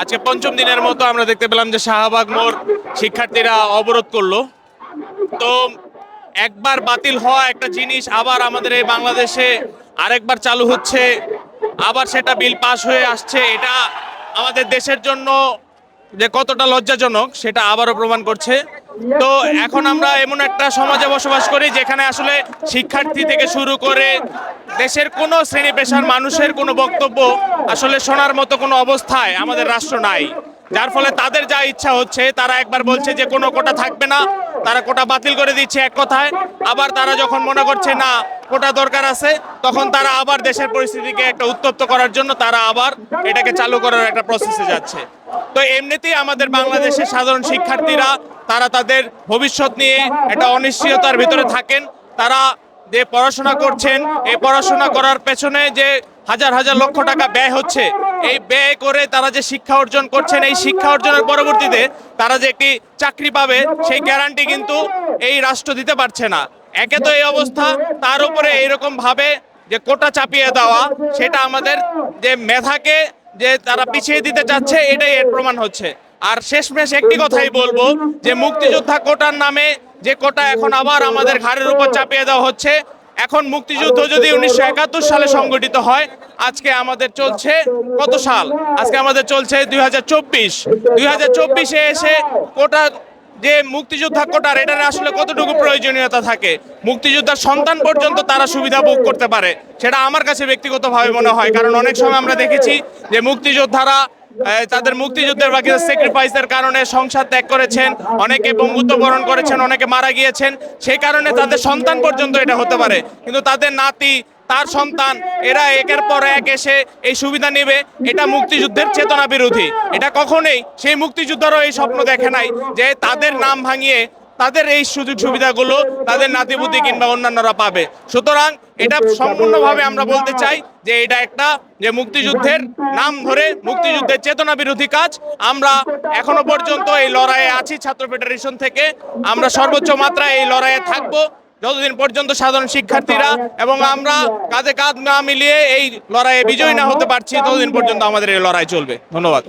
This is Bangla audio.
আজকে পঞ্চম দিনের মতো আমরা দেখতে পেলাম যে শাহবাগ মোড় শিক্ষার্থীরা অবরোধ করল। তো একবার বাতিল হওয়া একটা জিনিস, আবার আমাদের এই বাংলাদেশে আরেকবার চালু হচ্ছে, আবার সেটা বিল পাশ হয়ে আসছে, এটা আমাদের দেশের জন্য যে কতটা লজ্জাজনক, সেটা আবারও প্রমাণ করছে। তো এখন আমরা এমন একটা সমাজে বসবাস করি যেখানে আসলে শিক্ষার্থী থেকে শুরু করে দেশের কোনো শ্রেণি পেশার মানুষের কোনো বক্তব্য আসলে শোনার মতো কোনো অবস্থায় আমাদের রাষ্ট্র নাই। যার ফলে তাদের যা ইচ্ছা হচ্ছে, তারা একবার বলছে যে কোনো কোটা থাকবে না, তারা কোটা বাতিল করে দিচ্ছে এক কথায়। আবার তারা যখন মনে করছে, না, কোটা দরকার আছে, তখন তারা আবার দেশের পরিস্থিতিকে একটা উত্তপ্ত করার জন্য তারা আবার এটাকে চালু করার একটা প্রসেসে যাচ্ছে। তো এমনিতেই আমাদের বাংলাদেশের সাধারণ শিক্ষার্থীরা, তারা তাদের ভবিষ্যৎ নিয়ে একটা অনিশ্চয়তার ভিতরে থাকেন। তারা যে পড়াশোনা করছেন, এই পড়াশোনা করার পেছনে যে হাজার হাজার লক্ষ টাকা ব্যয় হচ্ছে এই ব্যয় করে তারা যে শিক্ষা অর্জন করছেন, এই শিক্ষা অর্জনের পরবর্তীতে তারা যে একটি চাকরি পাবে, সেই গ্যারান্টি কিন্তু এই রাষ্ট্র দিতে পারছে না। একে তো এই অবস্থা, তার উপরে এইরকম ভাবে যে কোটা চাপিয়ে দেওয়া, সেটা আমাদের যে মেধাকে যে তারা পিছিয়ে দিতে চাচ্ছে, এটাই এর প্রমাণ হচ্ছে। আর শেষমেশ একটি কথাই বলব, যে মুক্তিযোদ্ধা কোটার নামে যে কোটা এখন আবার আমাদের ঘাড়ের উপর চাপিয়ে দেওয়া হচ্ছে এখন মুক্তিযুদ্ধ যদি উনিশশো একাত্তর সালে সংগঠিত হয়, আজকে আমাদের চলছে কত সাল? আজকে আমাদের চলছে দুই হাজার চব্বিশ। দুই হাজার চব্বিশে এসে কোটা যে মুক্তিযোদ্ধা কোটার, এটার আসলে কতটুকু প্রয়োজনীয়তা থাকে? মুক্তিযোদ্ধার সন্তান পর্যন্ত তারা সুবিধা ভোগ করতে পারে, সেটা আমার কাছে ব্যক্তিগতভাবে মনে হয়। কারণ অনেক সময় আমরা দেখেছি যে মুক্তিযোদ্ধারা তাদের মুক্তিযুদ্ধের বাকি স্যাক্রিফাইসের কারণে সংসার ত্যাগ করেছেন, অনেকে বঙ্গুত্ব বরণ করেছেন, অনেকে মারা গিয়েছেন। সেই কারণে তাদের সন্তান পর্যন্ত এটা হতে পারে। কিন্তু তাদের নাতি, তার সন্তান, এরা একের পর এক এসে এই সুবিধা নেবে। এটা মুক্তিযুদ্ধের চেতনা বিরোধী। এটা কখনোই সেই মুক্তিযোদ্ধারও এই স্বপ্ন দেখে নাই যে তাদের নাম ভাঙিয়ে তাদের এই সুযোগ সুবিধাগুলো তাদের নাতিপুতি কিংবা অন্যান্যরা পাবে। সুতরাং এটা সম্পূর্ণভাবে আমরা বলতে চাই যে এটা একটা যে মুক্তিযুদ্ধের নাম ধরে মুক্তিযুদ্ধের চেতনা বিরোধী কাজ। আমরা এখনও পর্যন্ত এই লড়াইয়ে আছি ছাত্র ফেডারেশন থেকে। আমরা সর্বোচ্চ মাত্রায় এই লড়াইয়ে থাকব যতদিন পর্যন্ত সাধারণ শিক্ষার্থীরা এবং আমরা কাঁধে কাঁধ না মিলিয়ে এই লড়াইয়ে বিজয়ী না হতে পারছি, ততদিন পর্যন্ত আমাদের এই লড়াই চলবে। ধন্যবাদ।